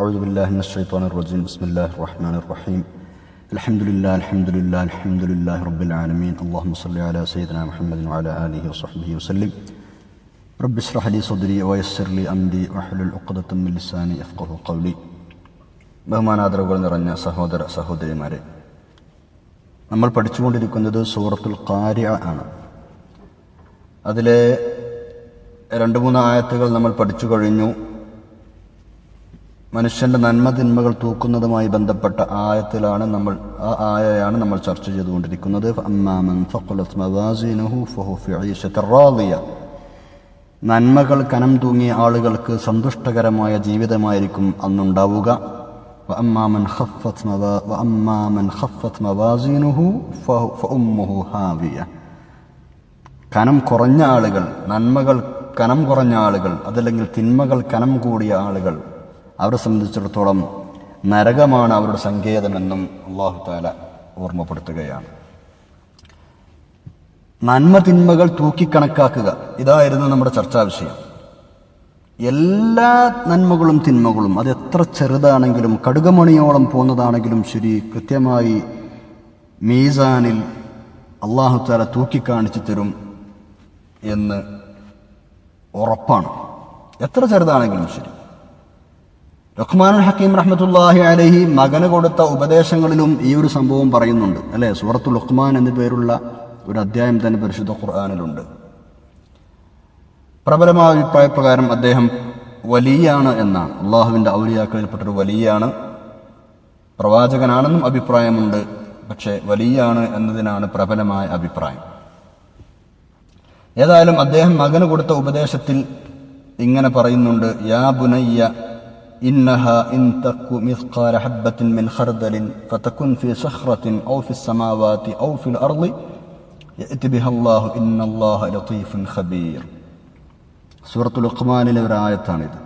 أعوذ بالله من الشيطان الرجيم بسم الله الرحمن الرحيم الحمد لله الحمد لله الحمد لله رب العالمين اللهم صل على سيدنا محمد وعلى آله وصحبه وسلم رب اشرح لي صدري ويسر لي أمري واحلل عقدة من لساني يفقه قولي ബഹുമാനാദരവുകൾ നിറഞ്ഞ സഹോദര സഹോദരിമാരെ നമ്മൾ പഠിച്ചുകൊണ്ടിരിക്കുന്നത് സൂറത്തുൽ കാരിയ ആണ് അതിലെ രണ്ട് മൂന്ന് ആയത്തുകൾ നമ്മൾ പഠിച്ചു കഴിഞ്ഞു മനുഷ്യന്റെ നന്മ തിന്മകൾ തൂക്കുന്നതുമായി ബന്ധപ്പെട്ട ആയത്തിലാണ് നമ്മൾ ആ ആയയാണ് നമ്മൾ ചർച്ച ചെയ്തുകൊണ്ടിരിക്കുന്നത്. നന്മകൾ കനം തൂങ്ങിയ ആളുകൾക്ക് സന്തുഷ്ടകരമായ ജീവിതമായിരിക്കും അന്നുണ്ടാവുക. കനം കുറഞ്ഞ ആളുകൾ നന്മകൾ കനം കുറഞ്ഞ ആളുകൾ അതല്ലെങ്കിൽ തിന്മകൾ കനം കൂടിയ ആളുകൾ അവരെ സംബന്ധിച്ചിടത്തോളം നരകമാണ് അവരുടെ സങ്കേതമെന്നും അള്ളാഹു താല ഓർമ്മപ്പെടുത്തുകയാണ്. നന്മ തിന്മകൾ തൂക്കിക്കണക്കാക്കുക ഇതായിരുന്നു നമ്മുടെ ചർച്ചാ വിഷയം. എല്ലാ നന്മകളും തിന്മകളും അത് എത്ര ചെറുതാണെങ്കിലും കടുകമണിയോളം പോകുന്നതാണെങ്കിലും ശരി കൃത്യമായി മീസാനിൽ അള്ളാഹു താല തൂക്കിക്കാണിച്ചു തരും എന്ന് ഉറപ്പാണ്. എത്ര ചെറുതാണെങ്കിലും ശരി. റഹ്മാനുൽ ഹക്കീം റഹ്മത്തുല്ലാഹി അലഹി മകന് കൊടുത്ത ഉപദേശങ്ങളിലും ഈ ഒരു സംഭവം പറയുന്നുണ്ട്. അല്ലേ? സൂറത്തുൽ ലുഖ്മാൻ എന്ന പേരുള്ള ഒരു അധ്യായം തന്നെ പരിശുദ്ധ ഖുർആാനിലുണ്ട്. പ്രബലമായ അഭിപ്രായ പ്രകാരം അദ്ദേഹം വലിയാണ് എന്നാണ്. അള്ളാഹുവിന്റെ ഔലിയാക്കളിൽപ്പെട്ടൊരു വലിയാണ്. പ്രവാചകനാണെന്നും അഭിപ്രായമുണ്ട്. പക്ഷേ വലിയാണ് എന്നതിനാണ് പ്രബലമായ അഭിപ്രായം. ഏതായാലും അദ്ദേഹം മകന് കൊടുത്ത ഉപദേശത്തിൽ ഇങ്ങനെ പറയുന്നുണ്ട് യാ ബുനയ്യ ഇന്നഹ ഇൻ തക്കു മിസ്ഖാല ഹബ്ബത്തിൻ മിൻ ഖർദലിൻ ഫതകുൻ ഫി സഖ്റത്തിൻ ഔ ഫി السماوات ഔ ഫിൽ അർളി യഅതി ബിഹ അല്ലാഹു ഇന്നല്ലാഹ ലതീഫുൻ ഖബീർ സൂറത്തുൽ ലുഖ്മാനിലെ ഒരു ആയത്താണിത്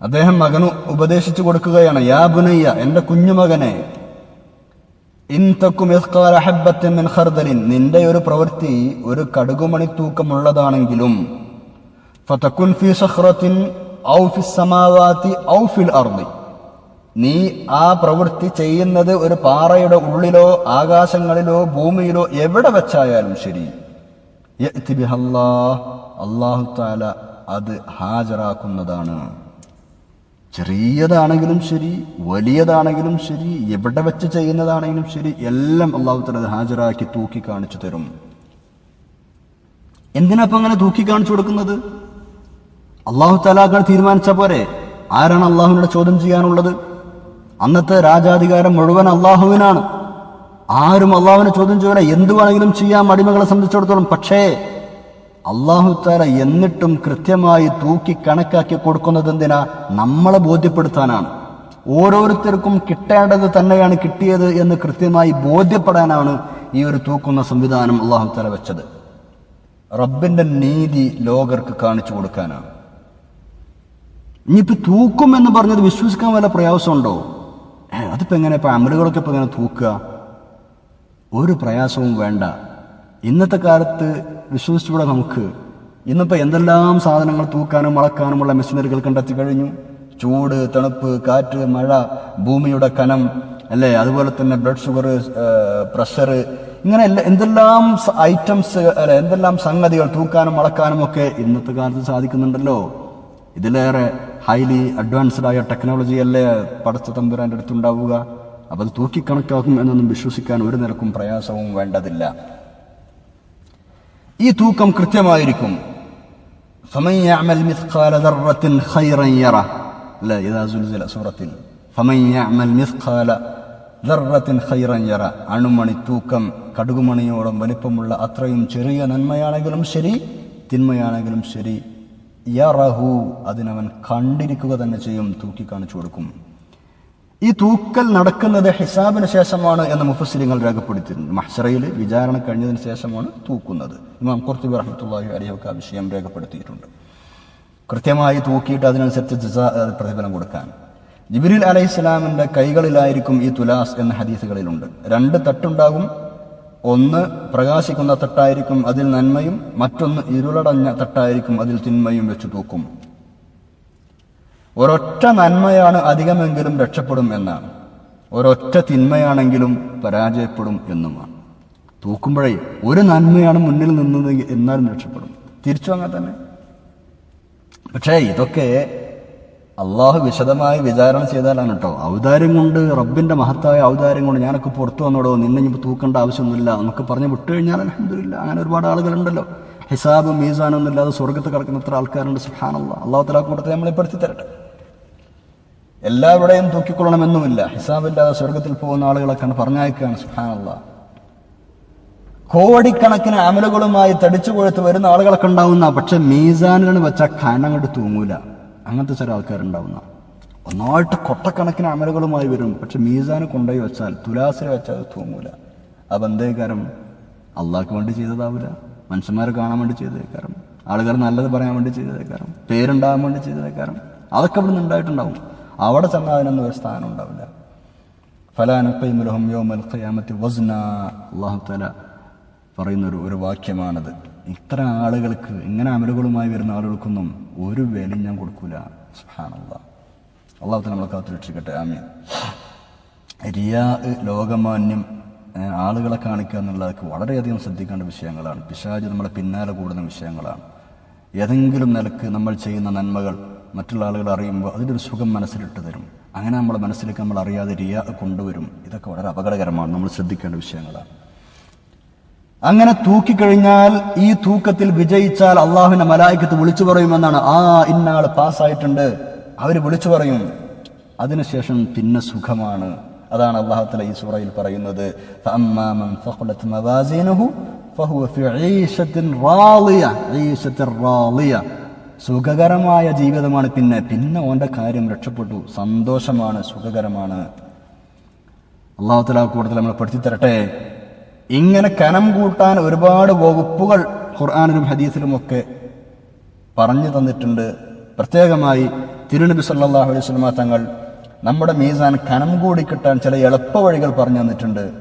അദ്ദേഹം മകന് ഉപദേശിച്ചു കൊടുക്കുകയാണ് യാ ബുനയ്യ എന്റെ കുഞ്ഞുമകനെ ഇൻ തക്കു മിസ്ഖാല ഹബ്ബത്തിൻ മിൻ ഖർദലിൻ നിന്റെ ഒരു പ്രവൃത്തി ഒരു കടുകുമണി തൂക്കമുള്ളതാണെങ്കിലും ഫതകുൻ ഫി സഖ്റത്തിൻ ഔ ഫി ഔഫിൽ അർളി നീ ആ പ്രവൃത്തി ചെയ്യുന്നത് ഒരു പാറയുടെ ഉള്ളിലോ ആകാശങ്ങളിലോ ഭൂമിയിലോ എവിടെ വെച്ചായാലും ശരി. അള്ളാഹു താല അത് ഹാജരാക്കുന്നതാണ്. ചെറിയതാണെങ്കിലും ശരി വലിയതാണെങ്കിലും ശരി എവിടെ വെച്ച് ചെയ്യുന്നതാണെങ്കിലും ശരി എല്ലാം അള്ളാഹു താല അത് ഹാജരാക്കി തൂക്കി കാണിച്ചു തരും. എന്തിനപ്പം അങ്ങനെ തൂക്കി കാണിച്ചു കൊടുക്കുന്നത്? അള്ളാഹു തലാഖാൻ തീരുമാനിച്ച പോലെ ആരാണ് അള്ളാഹുവിനോട് ചോദ്യം ചെയ്യാനുള്ളത്? അന്നത്തെ രാജാധികാരം മുഴുവൻ അള്ളാഹുവിനാണ്. ആരും അള്ളാഹുവിനെ ചോദ്യം ചെയ്യാൻ എന്തു വേണമെങ്കിലും ചെയ്യാം അടിമകളെ സംബന്ധിച്ചിടത്തോളം. പക്ഷേ അള്ളാഹു താല എന്നിട്ടും കൃത്യമായി തൂക്കി കണക്കാക്കി കൊടുക്കുന്നത് എന്തിനാ? നമ്മളെ ബോധ്യപ്പെടുത്താനാണ്. ഓരോരുത്തർക്കും കിട്ടേണ്ടത് തന്നെയാണ് കിട്ടിയത് എന്ന് കൃത്യമായി ബോധ്യപ്പെടാനാണ് ഈ ഒരു തൂക്കുന്ന സംവിധാനം അള്ളാഹു തല വെച്ചത്. റബ്ബിന്റെ നീതി ലോകർക്ക് കാണിച്ചു കൊടുക്കാനാണ്. ഇനിയിപ്പോ തൂക്കും എന്ന് പറഞ്ഞത് വിശ്വസിക്കാൻ വല്ല പ്രയാസമുണ്ടോ? അതിപ്പോൾ അതിപ്പോ എങ്ങനെ ഇപ്പൊ അമലുകളൊക്കെ ഇപ്പൊ എങ്ങനെ തൂക്കുക? ഒരു പ്രയാസവും വേണ്ട. ഇന്നത്തെ കാലത്ത് വിശ്വസിച്ചൂടെ നമുക്ക്. ഇന്നിപ്പോൾ എന്തെല്ലാം സാധനങ്ങൾ തൂക്കാനും വളക്കാനുമുള്ള മെഷീനറികൾ കണ്ടെത്തി കഴിഞ്ഞു? ചൂട് തണുപ്പ് കാറ്റ് മഴ ഭൂമിയുടെ കനം അല്ലേ? അതുപോലെ തന്നെ ബ്ലഡ് ഷുഗർ പ്രഷർ ഇങ്ങനെ എന്തെല്ലാം ഐറ്റംസ് അല്ലെ എന്തെല്ലാം സംഗതികൾ തൂക്കാനും വളക്കാനും ഒക്കെ ഇന്നത്തെ കാലത്ത് സാധിക്കുന്നുണ്ടല്ലോ. ഇതിലേറെ ഹൈലി അഡ്വാൻസ്ഡ് ആയ ടെക്നോളജിയല്ലേ പടച്ച തമ്പുരാന്റെ അടുത്തുണ്ടാവുക അപ്പം അത് തൂക്കിക്കണക്കാക്കും എന്നൊന്നും വിശ്വസിക്കാൻ ഒരു നിരക്കും പ്രയാസവും വേണ്ടതില്ല. ഈ തൂക്കം കൃത്യമായിരിക്കും. അണുമണി തൂക്കം കടുകുമണിയോളം വലിപ്പമുള്ള അത്രയും ചെറിയ നന്മയാണെങ്കിലും ശരി തിന്മയാണെങ്കിലും ശരി യറഹു അതിനവൻ കണ്ടിരിക്കുക തന്നെ ചെയ്യും തൂക്കി കാണിച്ചു കൊടുക്കും. ഈ തൂക്കൽ നടക്കുന്നത് ഹിസാബിന് ശേഷമാണ് എന്ന് മുഫസിലിങ്ങൾ രേഖപ്പെടുത്തിയിട്ടുണ്ട്. മഹ്സറയിൽ വിചാരണ കഴിഞ്ഞതിന് ശേഷമാണ് തൂക്കുന്നത്. ഇമാം കുർത്തുബി റഹ്മത്തുള്ളാഹി അലിയൊക്കെ ആ വിഷയം രേഖപ്പെടുത്തിയിട്ടുണ്ട്. കൃത്യമായി തൂക്കിയിട്ട് അതിനനുസരിച്ച് ജസ പ്രതിഫലം കൊടുക്കാൻ. ജിബിരിൽ അലൈഹി സ്വലാമിന്റെ കൈകളിലായിരിക്കും ഈ തുലാസ് എന്ന ഹദീസുകളിലുണ്ട്. രണ്ട് തട്ടുണ്ടാകും ഒന്ന് പ്രകാശിക്കുന്ന തട്ടായിരിക്കും അതിൽ നന്മയും മറ്റൊന്ന് ഇരുളടഞ്ഞ തട്ടായിരിക്കും അതിൽ തിന്മയും വെച്ചു തൂക്കും. ഒരൊറ്റ നന്മയാണ് അധികമെങ്കിലും രക്ഷപ്പെടും എന്നാണ്. ഒരൊറ്റ തിന്മയാണെങ്കിലും പരാജയപ്പെടും എന്നുമാണ്. തൂക്കുമ്പോഴേ ഒരു നന്മയാണ് മുന്നിൽ നിന്നത് എന്നാലും രക്ഷപ്പെടും. തിരിച്ചു അങ്ങനെ തന്നെ. പക്ഷേ ഇതൊക്കെ അള്ളാഹു വിശദമായി വിചാരണ ചെയ്താലാണ് കേട്ടോ ഔദാര്യം കൊണ്ട് റബ്ബിന്റെ മഹത്തായ ഔദാര്യം കൊണ്ട് ഞാനൊക്കെ പുറത്തു വന്നോടോ നിന്നെ ഇനി തൂക്കേണ്ട ആവശ്യമൊന്നുമില്ല. നമുക്ക് പറഞ്ഞ് വിട്ടു കഴിഞ്ഞാൽ അലഹമില്ല അങ്ങനെ ഒരുപാട് ആളുകളുണ്ടല്ലോ. ഹിസാബ് മീസാനൊന്നും ഇല്ലാതെ സ്വർഗത്ത് കിടക്കുന്ന എത്ര ആൾക്കാരുണ്ട് സുഹാനുള്ള അള്ളാഹു തലാ കൂട്ടത്തെ നമ്മളെ പെടുത്തി തരട്ടെ. എല്ലാവരുടെയും തൂക്കിക്കൊള്ളണമെന്നുമില്ല. ഹിസാബില്ലാതെ സ്വർഗത്തിൽ പോകുന്ന ആളുകളൊക്കെയാണ് പറഞ്ഞയക്കുകയാണ് സുഹാനുള്ള കോടിക്കണക്കിന് അമലുകളുമായി തടിച്ചു കൊഴുത്ത് വരുന്ന ആളുകളൊക്കെ ഉണ്ടാവുന്ന പക്ഷെ മീസാനിലാണ് വെച്ചാൽ ഖാനം അങ്ങോട്ട് തൂങ്ങൂല. അങ്ങനത്തെ ചില ആൾക്കാരുണ്ടാവുന്ന. ഒന്നായിട്ട് കൊട്ടക്കണക്കിന് അമലുകളുമായി വരും. പക്ഷെ മീസാന് കൊണ്ടുപോയി വെച്ചാൽ തുലാസിൽ വെച്ചാൽ തൂങ്ങൂല. ആ ബന്ധേക്കാരം അള്ളാഹ്ക്ക് വേണ്ടി ചെയ്തതാവില്ല മനുഷ്യന്മാരെ കാണാൻ വേണ്ടി ചെയ്തേക്കാരം. ആളുകൾ നല്ലത് പറയാൻ വേണ്ടി ചെയ്തേക്കാരം. പേരുണ്ടാകാൻ വേണ്ടി ചെയ്തേക്കാരം. അതൊക്കെ അവിടെ നിന്ന് ഉണ്ടായിട്ടുണ്ടാവും. അവിടെ ചെന്നാൽ അതിനൊന്നും ഒരു സ്ഥാനം ഉണ്ടാവില്ല. ഫലാനുഖൈമുലഹും യൗമൽ ഖിയാമത്തി വസ്ന. അല്ലാഹു തആല പറയുന്ന ഒരു ഒരു വാക്യമാണത്. ഇത്ര ആളുകൾക്ക് ഇങ്ങനെ അമലുകളുമായി വരുന്ന ആളുകൾക്കൊന്നും ഒരു വിലയും ഞാൻ കൊടുക്കൂല. സുഹാനുള്ള അള്ളാഹു തആല നമ്മളെ കാത്തു രക്ഷിക്കട്ടെ ആമീൻ. റിയാ ലോകമാന്യം ആളുകളെ കാണിക്കുക എന്നുള്ളതൊക്കെ വളരെയധികം ശ്രദ്ധിക്കേണ്ട വിഷയങ്ങളാണ്. പിശാജ് നമ്മളെ പിന്നാലെ കൂടുന്ന വിഷയങ്ങളാണ്. ഏതെങ്കിലും നിലയ്ക്ക് നമ്മൾ ചെയ്യുന്ന നന്മകൾ മറ്റുള്ള ആളുകൾ അറിയുമ്പോൾ അതിലൊരു സുഖം മനസ്സിലിട്ട് തരും. അങ്ങനെ നമ്മളെ മനസ്സിലേക്ക് നമ്മൾ അറിയാതെ റിയ കൊണ്ടുവരും. ഇതൊക്കെ വളരെ അപകടകരമാണ്. നമ്മൾ ശ്രദ്ധിക്കേണ്ട വിഷയങ്ങളാണ്. അങ്ങനെ തൂക്കിക്കഴിഞ്ഞാൽ ഈ തൂക്കത്തിൽ വിജയിച്ചാൽ അള്ളാഹുവിനെ മലായിക്കത്ത് വിളിച്ചു പറയുമെന്നാണ്. ആ ഇന്നാൾ പാസ്സായിട്ടുണ്ട്. അവർ വിളിച്ചു പറയും. അതിനുശേഷം പിന്നെ സുഖമാണ്. അതാണ് അള്ളാഹുത്തല ഈ സൂറയിൽ പറയുന്നത്. സുഖകരമായ ജീവിതമാണ് പിന്നെ. പിന്നെ ഓന്റെ കാര്യം രക്ഷപ്പെട്ടു. സന്തോഷമാണ്. സുഖകരമാണ്. അള്ളാഹുത്തല കൂടുതൽ നമ്മൾ പഠിച്ചു തരട്ടെ. ഇങ്ങനെ കനം കൂട്ടാൻ ഒരുപാട് വകുപ്പുകൾ ഖുർആാനിലും ഹദീസിലും ഒക്കെ പറഞ്ഞു തന്നിട്ടുണ്ട്. പ്രത്യേകമായി തിരുനബി സല്ലാഹു അലൈഹി വസല്ലമ തങ്ങൾ നമ്മുടെ മീസാൻ കനം കൂടി കിട്ടാൻ ചില എളുപ്പ വഴികൾ പറഞ്ഞു തന്നിട്ടുണ്ട്.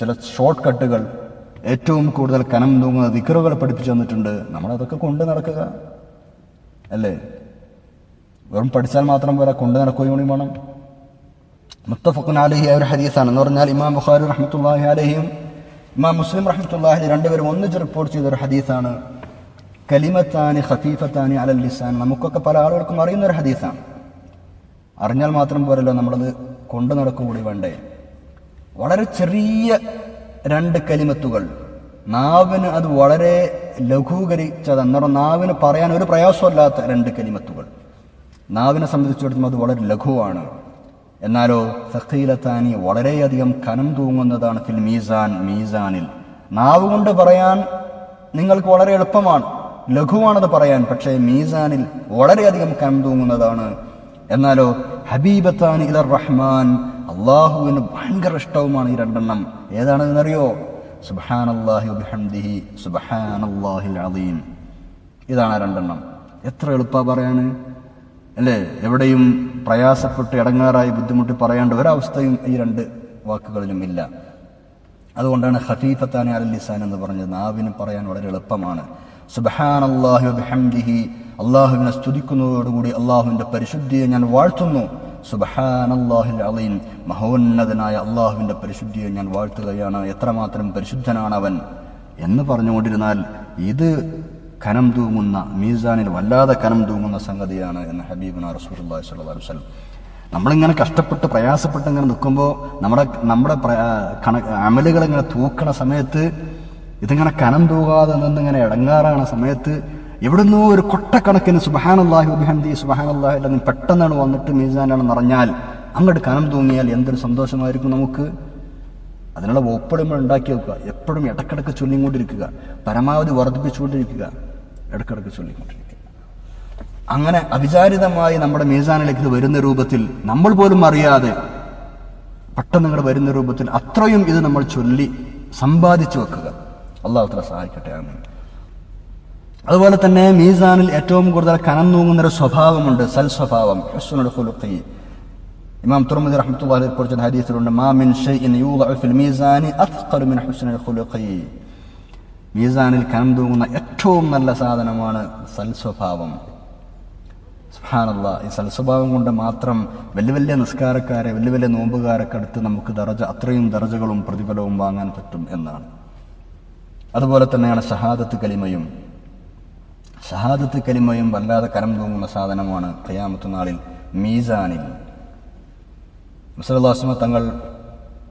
ചില ഷോർട്ട് കട്ടുകൾ ഏറ്റവും കൂടുതൽ കനം തൂങ്ങുന്ന ദിക്കറുകൾ പഠിപ്പിച്ചു തന്നിട്ടുണ്ട്. നമ്മളതൊക്കെ കൊണ്ട് നടക്കുക അല്ലേ? വെറും പഠിച്ചാൽ മാത്രം പോരാ കൊണ്ട് നടക്കുകയും വേണം. മുത്തഫഖുൻ അലഹി ഒരു ഹദീസാണ്. എന്ന് പറഞ്ഞാൽ ഇമാം ബുഖാരി റഹ്മത്തുള്ളാഹി അലഹിയും ഇമാം മുസ്ലിം റഹ്മത്തുള്ളാഹി രണ്ടുപേരും ഒന്നിച്ച് റിപ്പോർട്ട് ചെയ്ത ഒരു ഹദീസാണ്. കലിമത്താനി ഖഫീഫത്താനി അലൽ ലിസാൻ. നമുക്കൊക്കെ പല ആളുകൾക്കും അറിയുന്ന ഒരു ഹദീസാണ്. അറിഞ്ഞാൽ മാത്രം പോരല്ലോ നമ്മളത് കൊണ്ടു നടക്കുകൂടി വേണ്ടേ. വളരെ ചെറിയ രണ്ട് കലിമത്തുകൾ. നാവിന് അത് വളരെ ലഘൂകരിച്ചത് അന്നേരം നാവിന് പറയാൻ ഒരു പ്രയാസമല്ലാത്ത രണ്ട് കലിമത്തുകൾ. നാവിനെ സംബന്ധിച്ചിടത്തോളം അത് വളരെ ലഘുവാണ്. എന്നാലോ സഖീലത്താനി വളരെയധികം കനം തൂങ്ങുന്നതാണ് ഫിൽ മീസാൻ മീസാനിൽ. നാവ് കൊണ്ട് പറയാൻ നിങ്ങൾക്ക് വളരെ എളുപ്പമാണ് ലഘുവാണത് പറയാൻ പക്ഷേ മീസാനിൽ വളരെയധികം കനം തൂങ്ങുന്നതാണ്. എന്നാലോ ഹബീബത്താനി ഇലർ റഹ്മാൻ അള്ളാഹുവിന് ഭയങ്കര ഇഷ്ടവുമാണ് ഈ രണ്ടെണ്ണം. ഏതാണെന്നറിയോ? സുബഹാനല്ലാഹി വബിഹംദിഹി സുബഹാനല്ലാഹിൽ അലീം. ഇതാണ് രണ്ടെണ്ണം. എത്ര എളുപ്പമാണ് പറയാണ്? അല്ലേ? എവിടെയും പ്രയാസപ്പെട്ട് ഇടങ്ങാറായി ബുദ്ധിമുട്ടി പറയേണ്ട ഒരവസ്ഥയും ഈ രണ്ട് വാക്കുകളിലും ഇല്ല. അതുകൊണ്ടാണ് ഹഫീഫത്താനെ അൽ ലിസാൻ എന്ന് പറഞ്ഞത്. നാവിന് പറയാൻ വളരെ എളുപ്പമാണ്. സുബഹാൻ അള്ളാഹു ബിഹംദിഹി. അള്ളാഹുവിനെ സ്തുതിക്കുന്നതോടുകൂടി അള്ളാഹുവിന്റെ പരിശുദ്ധിയെ ഞാൻ വാഴ്ത്തുന്നു. സുബഹാൻ അള്ളാഹുൽ അലീം. മഹോന്നതനായ അള്ളാഹുവിന്റെ പരിശുദ്ധിയെ ഞാൻ വാഴ്ത്തുകയാണ്. എത്രമാത്രം പരിശുദ്ധനാണ് അവൻ എന്ന് പറഞ്ഞുകൊണ്ടിരുന്നാൽ ഇത് കനം തൂങ്ങുന്ന മീസാനിൽ വല്ലാതെ കനം തൂങ്ങുന്ന സംഗതിയാണ് എന്ന് ഹബീബിന റസൂലി സ്വല്ലല്ലാഹു അലൈഹി വസല്ലം. നമ്മളിങ്ങനെ കഷ്ടപ്പെട്ട് പ്രയാസപ്പെട്ട് ഇങ്ങനെ നിൽക്കുമ്പോൾ നമ്മുടെ നമ്മുടെ അമലുകൾ ഇങ്ങനെ തൂക്കണ സമയത്ത് ഇതിങ്ങനെ കനം തൂകാതെ നിന്നിങ്ങനെ ഇടങ്ങാറാണ് സമയത്ത് എവിടുന്നോ ഒരു കൊട്ടക്കണക്കിന് സുബഹാനല്ലാഹി അഭിഹന്തി സുബഹാനല്ലാഹി അല്ലെങ്കിൽ പെട്ടെന്നാണ് വന്നിട്ട് മീസാനാണ് നിറഞ്ഞാൽ അങ്ങോട്ട് കനം തൂങ്ങിയാൽ എന്തൊരു സന്തോഷമായിരിക്കും നമുക്ക്? അതിനുള്ള ഒപ്പിടുമ്പോൾ ഉണ്ടാക്കി വെക്കുക. എപ്പോഴും ഇടക്കിടക്ക് ചൊല്ലിക്കൊണ്ടിരിക്കുക. പരമാവധി വർദ്ധിപ്പിച്ചുകൊണ്ടിരിക്കുക. ഇടക്കിടക്ക് ചൊല്ലിക്കൊണ്ടിരിക്കുക അങ്ങനെ അവിചാരിതമായി നമ്മുടെ മീസാനിലേക്ക് ഇത് വരുന്ന രൂപത്തിൽ നമ്മൾ പോലും അറിയാതെ പെട്ടെന്ന് ഇങ്ങോട്ട് വരുന്ന രൂപത്തിൽ അത്രയും ഇത് നമ്മൾ ചൊല്ലി സമ്പാദിച്ചു വെക്കുക. അള്ളാഹുത്ര സഹായിക്കട്ടെ ആമീൻ. അതുപോലെ തന്നെ മീസാനിൽ ഏറ്റവും കൂടുതൽ കനം തൂങ്ങുന്ന ഒരു സ്വഭാവമുണ്ട് സൽ സ്വഭാവം ഖുലുഖി ഇമാം തുറമുദി റഹ്മത്തുള്ള കുറിച്ച് ഹദീസിലുണ്ട് മാ മിൻ ഷൈഇൻ യൂദഉ ഫിൽ മീസാനി അത് മിൻ ഹുസ്നുൽ ഖുലുഖി. മീസാനിൽ കനം തൂങ്ങുന്ന ഏറ്റവും നല്ല സാധനമാണ് സൽസ്വഭാവം. സുബ്ഹാനല്ലാ ഈ സൽസ്വഭാവം കൊണ്ട് മാത്രം വലിയ വലിയ നിസ്കാരക്കാരെ വലിയ വലിയ നോമ്പുകാരൊക്കെ അടുത്ത് നമുക്ക് ദറജ അത്രയും ദറജകളും പ്രതിഫലവും വാങ്ങാൻ പറ്റും എന്നാണ്. അതുപോലെ തന്നെയാണ് ഷഹാദത്ത് കലിമയും. ഷഹാദത്ത് കലിമയും വല്ലാതെ കരം തൂങ്ങുന്ന സാധനമാണ് ഖയാമത്ത് നാളിൽ മീസാനിൽ മുസലാസ്മ തങ്ങൾ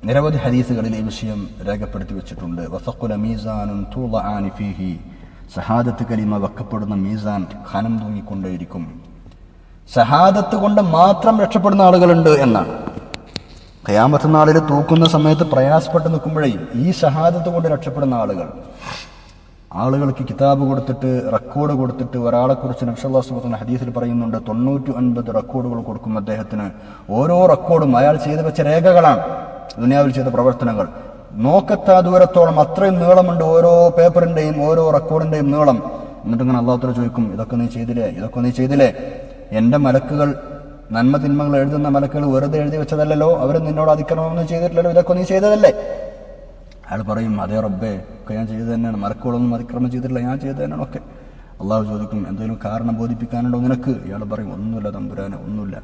നിരവധി ഹദീസുകളിൽ ഈ വിഷയം രേഖപ്പെടുത്തി വെച്ചിട്ടുണ്ട്. വസക്കുല മീസാനും തൂള ഫീഹി. സഹാദത്ത് കലിമ വെക്കപ്പെടുന്ന മീസാൻ ഖനം തൂങ്ങിക്കൊണ്ടേയിരിക്കും. സഹാദത്ത് കൊണ്ട് മാത്രം രക്ഷപ്പെടുന്ന ആളുകളുണ്ട് എന്നാണ്. ഖയാമത്ത് നാളിൽ തൂക്കുന്ന സമയത്ത് പ്രയാസപ്പെട്ട് നിൽക്കുമ്പോഴേ ഈ ഷഹാദത്ത് കൊണ്ട് രക്ഷപ്പെടുന്ന ആളുകൾ. ആളുകൾക്ക് കിതാബ് കൊടുത്തിട്ട് റെക്കോർഡ് കൊടുത്തിട്ട് ഒരാളെ കുറിച്ച് നബ്സല്ലാസ്മത്തിന്റെ ഹദീസിൽ പറയുന്നുണ്ട് തൊണ്ണൂറ്റി ഒൻപത് റെക്കോർഡുകൾ കൊടുക്കും അദ്ദേഹത്തിന്. ഓരോ റെക്കോർഡും അയാൾ ചെയ്തു വെച്ച രേഖകളാണ്. ദുനിയാവിൽ ചെയ്ത പ്രവർത്തനങ്ങൾ. നോക്കത്താ ദൂരത്തോളം. അത്രയും നീളമുണ്ട് ഓരോ പേപ്പറിന്റെയും ഓരോ റെക്കോർഡിന്റെയും നീളം. എന്നിട്ട് ഇങ്ങനെ അള്ളാഹുത്തല ചോദിക്കും ഇതൊക്കെ നീ ചെയ്തില്ലേ? ഇതൊക്കെ നീ ചെയ്തില്ലേ? എന്റെ മലക്കുകൾ നന്മ തിന്മകൾ എഴുതുന്ന മലക്കുകൾ വെറുതെ എഴുതി വെച്ചതല്ലോ അവർ നിന്നോട് അതിക്രമമൊന്നും ചെയ്തിട്ടില്ലല്ലോ. ഇതൊക്കെ നീ ചെയ്തതല്ലേ? അയാൾ പറയും അതേ റബ്ബേ ഒക്കെ ഞാൻ ചെയ്തു തന്നെയാണ്. മലക്കുകളൊന്നും അതിക്രമം ചെയ്തിട്ടില്ല. ഞാൻ ചെയ്തു തന്നെയാണ് ഒക്കെ. അള്ളാഹു ചോദിക്കും എന്തെങ്കിലും കാരണം ബോധിപ്പിക്കാനുണ്ടോ നിനക്ക്? ഇയാൾ പറയും ഒന്നുമില്ല തമ്പുരാനെ ഒന്നുമില്ല.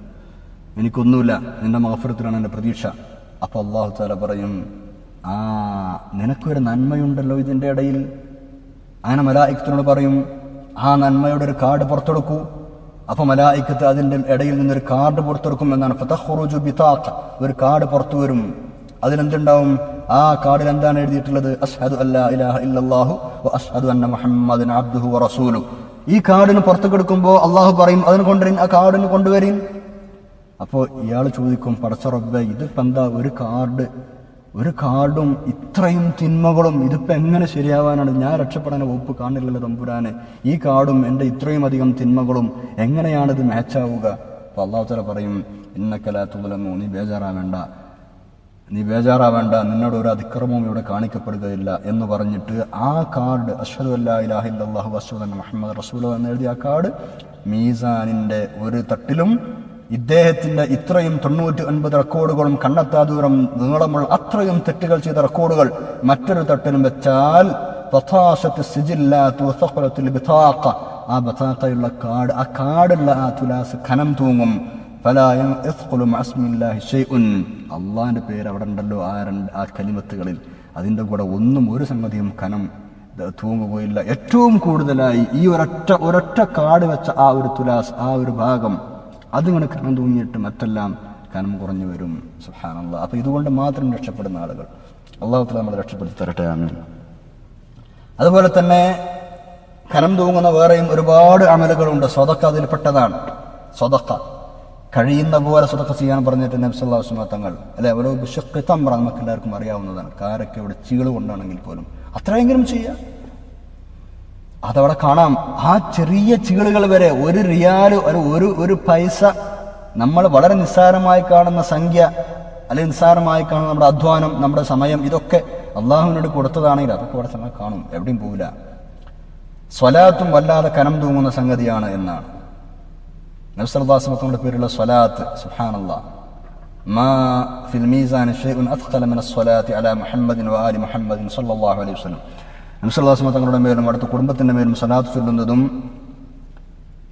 എനിക്കൊന്നുമില്ല. നിന്റെ മഹഫുരത്തിലാണ് എന്റെ പ്രതീക്ഷ. അപ്പൊ അള്ളാഹു താല പറയും ആ നിനക്കൊരു നന്മയുണ്ടല്ലോ ഇതിന്റെ ഇടയിൽ. അങ്ങനെ മലായിക്കത്തിനോട് പറയും ആ നന്മയുടെ ഒരു കാർഡ് പുറത്തെടുക്കൂ. അപ്പൊ മലായിക്കത്ത് അതിന്റെ ഇടയിൽ നിന്നൊരു കാർഡ് പുറത്തെടുക്കും എന്നാണ്. ഒരു കാർഡ് പുറത്തു വരും. അതിലെന്തുണ്ടാവും? ആ കാർഡിൽ എന്താണ് എഴുതിയിട്ടുള്ളത്? അന്ന അബ്ദുഹു ഈ കാർഡിന് പുറത്തു കൊടുക്കുമ്പോൾ അള്ളാഹു പറയും അതിന് കൊണ്ടുവരും ആ കാർഡിന് കൊണ്ടുവരും അപ്പോൾ ഇയാൾ ചോദിക്കും പടച്ച റബ്ബെ ഇതിപ്പോ എന്താ ഒരു കാർഡ്? ഒരു കാർഡും ഇത്രയും തിന്മകളും ഇതിപ്പോ എങ്ങനെ ശരിയാവാനാണ്? ഞാൻ രക്ഷപ്പെടാൻ വകുപ്പ് കാണില്ലല്ലോ തമ്പുരാനെ. ഈ കാർഡും എന്റെ ഇത്രയും അധികം തിന്മകളും എങ്ങനെയാണിത് മാച്ചാവുക അപ്പൊ അള്ളാഹുത്തല പറയും പറയും ഇന്നക്കലാത്തുലമോ നീ ബേജാറാവേണ്ട. നീ ബേജാറാവേണ്ട. നിന്നോട് ഒരു അതിക്രമവും ഇവിടെ കാണിക്കപ്പെടുകയില്ല. എന്ന് പറഞ്ഞിട്ട് ആ കാർഡ് അഷ്ഹദു അല്ലാ ഇലാഹ അസ്വദ് മുഹമ്മദ് എന്ന് എഴുതിയ ആ കാർഡ് മീസാനിന്റെ ഒരു തട്ടിലും ഇദ്ദേഹത്തിന്റെ ഇത്രയും തൊണ്ണൂറ്റി ഒൻപത് റെക്കോർഡുകളും കണ്ടെത്താ ദൂരം നീളമുള്ള അത്രയും തെറ്റുകൾ ചെയ്ത റെക്കോർഡുകൾ മറ്റൊരു തട്ടിലും വെച്ചാൽ. ആ ബതാക്കയുള്ള കാട് ആ കാടുള്ള ആ തുലാസ് ഖനം തൂങ്ങും. അള്ളാന്റെ പേര് അവിടെ ഉണ്ടല്ലോ ആ രണ്ട് ആ കലിമത്തുകളിൽ. അതിന്റെ കൂടെ ഒന്നും ഒരു സംഗതിയും കനം തൂങ്ങുകയില്ല. ഏറ്റവും കൂടുതലായി ഈ ഒരൊറ്റ ഒരൊറ്റ കാട് വെച്ച ആ ഒരു തുലാസ് ആ ഒരു ഭാഗം അതിങ്ങനെ കനം തൂങ്ങിയിട്ട് മറ്റെല്ലാം കനം കുറഞ്ഞു വരും. സുഹാനുള്ള അപ്പോൾ ഇതുകൊണ്ട് മാത്രം രക്ഷപ്പെടുന്ന ആളുകൾ. അള്ളാഹുത്തല നമ്മൾ രക്ഷപ്പെടുത്തി തരട്ടെ. ആമീൻ. അതുപോലെ തന്നെ കനം തൂങ്ങുന്ന വേറെയും ഒരുപാട് അമലുകളുണ്ട്. സ്വതക്ക അതിൽപ്പെട്ടതാണ്. സ്വതക്ക കഴിയുന്ന പോലെ സ്വതക്ക ചെയ്യാൻ പറഞ്ഞിട്ട് നബ്സല്ലാസ്മ തങ്ങൾ അല്ലെ? ഓരോ ബിഷക്കിത്തമ്ര നമുക്ക് എല്ലാവർക്കും അറിയാവുന്നതാണ്. ഇവിടെ ചീൾ കൊണ്ടാണെങ്കിൽ പോലും. അത്രയെങ്കിലും ചെയ്യാം. അതവിടെ കാണാം. ആ ചെറിയ ചീളുകൾ വരെ ഒരു റിയാൽ ഒരു ഒരു ഒരു പൈസ നമ്മൾ വളരെ നിസ്സാരമായി കാണുന്ന സംഖ്യ അല്ലെങ്കിൽ നിസ്സാരമായി കാണുന്ന നമ്മുടെ അധ്വാനം നമ്മുടെ സമയം ഇതൊക്കെ അള്ളാഹുവിനോട് കൊടുത്തതാണെങ്കിൽ അതൊക്കെ അവിടെ സമയം കാണും. എവിടെയും പോവില്ല. സ്വലാത്തും വല്ലാതെ കനം തൂങ്ങുന്ന സംഗതിയാണ് എന്നാണ്. നബ്സർദാസ്മത്തങ്ങളുടെ പേരുള്ള സ്വലാത്ത് സുഹാനല്ല മാ ഫിൽ മീസാൻ ഷെയ്ഖുൻ വ ആലി സല്ലല്ലാഹു അലൈഹി വസല്ലം. നബ്സല്ലാസ്മ തങ്ങളുടെ മേലും അടുത്ത കുടുംബത്തിന്റെ മേലും സലാത്ത് ചൊല്ലുന്നതും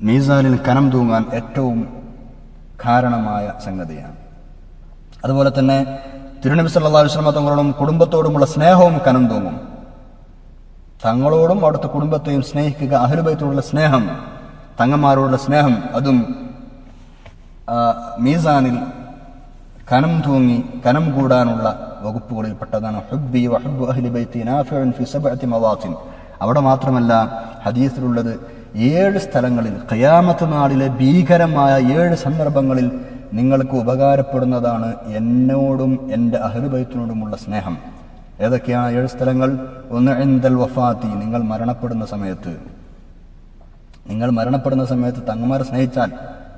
മീസാനിൽ കനം തൂങ്ങാൻ ഏറ്റവും കാരണമായ സംഗതിയാണ്. അതുപോലെ തന്നെ തിരുനബി സല്ലാ വസല്ലം തങ്ങളോടും കുടുംബത്തോടുമുള്ള സ്നേഹവും കനം തൂങ്ങും. തങ്ങളോടും അവിടുത്തെ കുടുംബത്തെയും സ്നേഹിക്കുക അഹലുബൈത്തോടുള്ള സ്നേഹം തങ്ങന്മാരോടുള്ള സ്നേഹം അതും മീസാനിൽ കനം തൂങ്ങി കനം കൂടാനുള്ള വകുപ്പുകളിൽപ്പെട്ടതാണ്. ഹുബ്ബി വഹബ്ബു അഹ്ലി ബൈത്തി നാഫിഉൻ ഫി സബ്അത്തി അവിടെ മാത്രമല്ല ഹദീസിലുള്ളത് ഏഴ് സ്ഥലങ്ങളിൽ ഖിയാമത്ത് നാളിലെ ഭീകരമായ ഏഴ് സന്ദർഭങ്ങളിൽ നിങ്ങൾക്ക് ഉപകാരപ്പെടുന്നതാണ് എന്നോടും എന്റെ അഹ്ലുബൈത്തിനോടുമുള്ള സ്നേഹം. ഏതൊക്കെയാണ് ഏഴ് സ്ഥലങ്ങൾ? ഒന്ന് എന്തൽ വഫാത്തി നിങ്ങൾ മരണപ്പെടുന്ന സമയത്ത്. നിങ്ങൾ മരണപ്പെടുന്ന സമയത്ത് തങ്ങമാരെ സ്നേഹിച്ചാൽ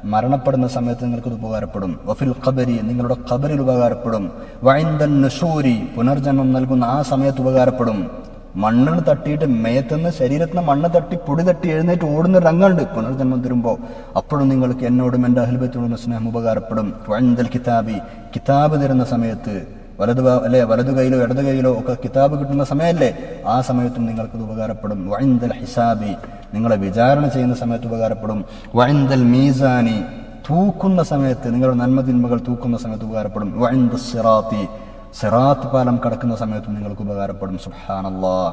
മരണപ്പെടുന്ന സമയത്ത് നിങ്ങൾക്കത് ഉപകാരപ്പെടും. വഫിൽ ഖബരി നിങ്ങളുടെ ഖബറിൽ ഉപകാരപ്പെടും. വൈന്ദൻ നഷൂരി പുനർജന്മം നൽകുന്ന ആ സമയത്ത് ഉപകാരപ്പെടും. മണ്ണിന് തട്ടിയിട്ട് മേത്തുനിന്ന് ശരീരത്തിന് മണ്ണ് തട്ടി പൊടി തട്ടി എഴുന്നേറ്റ് ഓടുന്ന രംഗമുണ്ട്. പുനർജന്മം തരുമ്പോൾ അപ്പോഴും നിങ്ങൾക്ക് എന്നോടും എന്റെ അഹിൽബത്തിനോടും സ്നേഹം ഉപകാരപ്പെടും. വൈന്ദൽ കിതാബി കിതാബ് തരുന്ന സമയത്ത് വലതു അല്ലെ വലതു കൈയിലോ ഇടതു കൈയിലോ ഒക്കെ കിതാബ് കിട്ടുന്ന സമയമല്ലേ? ആ സമയത്തും നിങ്ങൾക്കത് ഉപകാരപ്പെടും. വൈന്ദൽ ഹിസാബി നിങ്ങളെ വിചാരണ ചെയ്യുന്ന സമയത്ത് ഉപകാരപ്പെടും. വൈന്ദൽ മീസാനി തൂക്കുന്ന സമയത്ത് നിങ്ങളുടെ നന്മ തിന്മകൾ തൂക്കുന്ന സമയത്ത് ഉപകാരപ്പെടും. വൈന്ദ സിറാത്തി സിറാത്ത് പാലം കടക്കുന്ന സമയത്തും നിങ്ങൾക്ക് ഉപകാരപ്പെടും. സുഹാനല്ലാ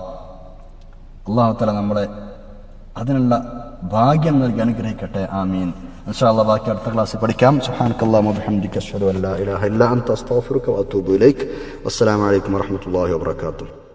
അള്ളാഹു തല നമ്മളെ അതിനുള്ള ഭാഗ്യം നൽകി അനുഗ്രഹിക്കട്ടെ. ആമീൻ. ഇൻഷാല്ലാ ബാക്കി അടുത്ത ക്ലാസ്സിൽ പഠിക്കാം. സുഹാൻ ബിഹംദിക അഷ്ഹദു അൻ ലാ ഇലാഹ വറഹ്മത്തുള്ളാഹി വബറകാതുഹു